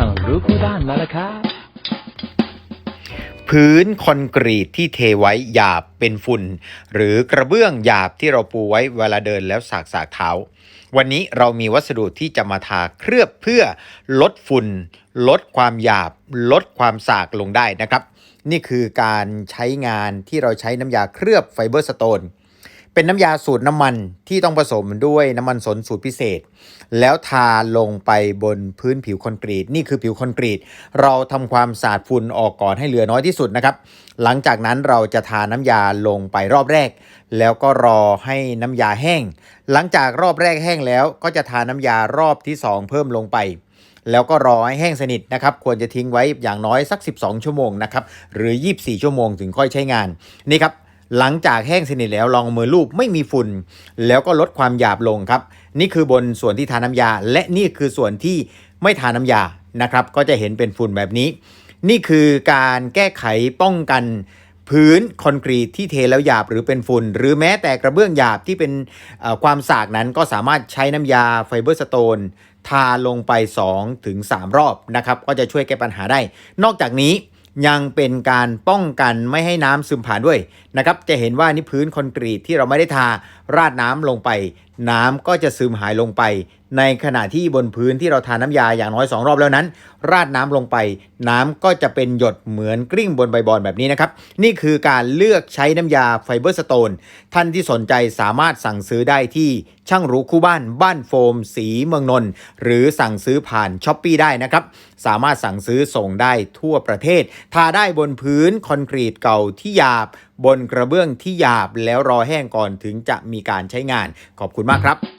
ช่างรู้คู่บ้านแล้วครับพื้นคอนกรีตที่เทไว้หยาบเป็นฝุ่น หรือกระเบื้องหยาบที่เราปูไว้เวลาเดินแล้วสากสากเท้า วันนี้เรามีวัสดุที่จะมาทาเคลือบเพื่อลดฝุ่น ลดความหยาบ ลดความสากลงได้นะครับ นี่คือการใช้งานที่เราใช้น้ำยาเคลือบไฟเบอร์สโตน เป็นน้ำยาสูตรน้ำมันที่ต้องผสมด้วยน้ำมันสนสูตรพิเศษ แล้วทาลงไปบนพื้นผิวคอนกรีต นี่คือผิวคอนกรีต เราทำความสะอาดฝุ่นออกก่อนให้เหลือน้อยที่สุดนะครับ หลังจากนั้นเราจะทาน้ำยาลงไปรอบแรก แล้วก็รอให้น้ำยาแห้ง หลังจากรอบแรกแห้งแล้ว ก็จะทาน้ำยารอบที่ 2 เพิ่มลงไปแล้วก็รอให้แห้งสนิทนะครับ ควรจะทิ้งไว้อย่างน้อยสัก 12 ชั่วโมงนะครับ หรือ 24 ชั่วโมงถึงค่อยใช้งาน นี่ครับ หลังจากแห้งสนิทแล้วลองมือลูบไม่มีฝุ่น แล้วก็ลดความหยาบลงครับ นี่คือบนส่วนที่ทาน้ำยา และนี่คือส่วนที่ไม่ทาน้ำยานะครับ ก็จะเห็นเป็นฝุ่นแบบนี้ นี่คือการแก้ไขป้องกันพื้นคอนกรีตที่เทแล้วหยาบหรือเป็นฝุ่น หรือแม้แต่กระเบื้องหยาบที่เป็นความสากนั้นก็สามารถใช้น้ำยาไฟเบอร์สโตนทาลงไป 2-3ถึง3รอบนะครับ ก็จะช่วยแก้ปัญหาได้ นอกจากนี้ ยังเป็นการป้องกันไม่ให้น้ำซึมผ่านด้วยนะครับ จะเห็นว่านี่พื้นคอนกรีตที่เราไม่ได้ทาราดน้ำลงไป น้ำก็จะซึมหายลงไป ในขณะที่บนพื้นที่เราทาน้ำยาอย่างน้อย 2 รอบแล้วนั้น ราดน้ำลงไป น้ำก็จะเป็นหยดเหมือนกลิ้งบนใบบอลแบบนี้นะครับ นี่คือการเลือกใช้น้ำยาไฟเบอร์สโตน ท่านที่สนใจสามารถสั่งซื้อได้ที่ช่างรู้คู่บ้านบ้านโฟม สีเมืองนนท์หรือสั่งซื้อผ่านช้อปปีได้นะครับ สามารถสั่งซื้อส่งได้ทั่วประเทศ ทาได้บนพื้นคอนกรีตเก่าที่หยาบ บนกระเบื้องที่หยาบแล้วรอแห้งก่อนถึงจะมีการใช้งาน ขอบคุณมากครับ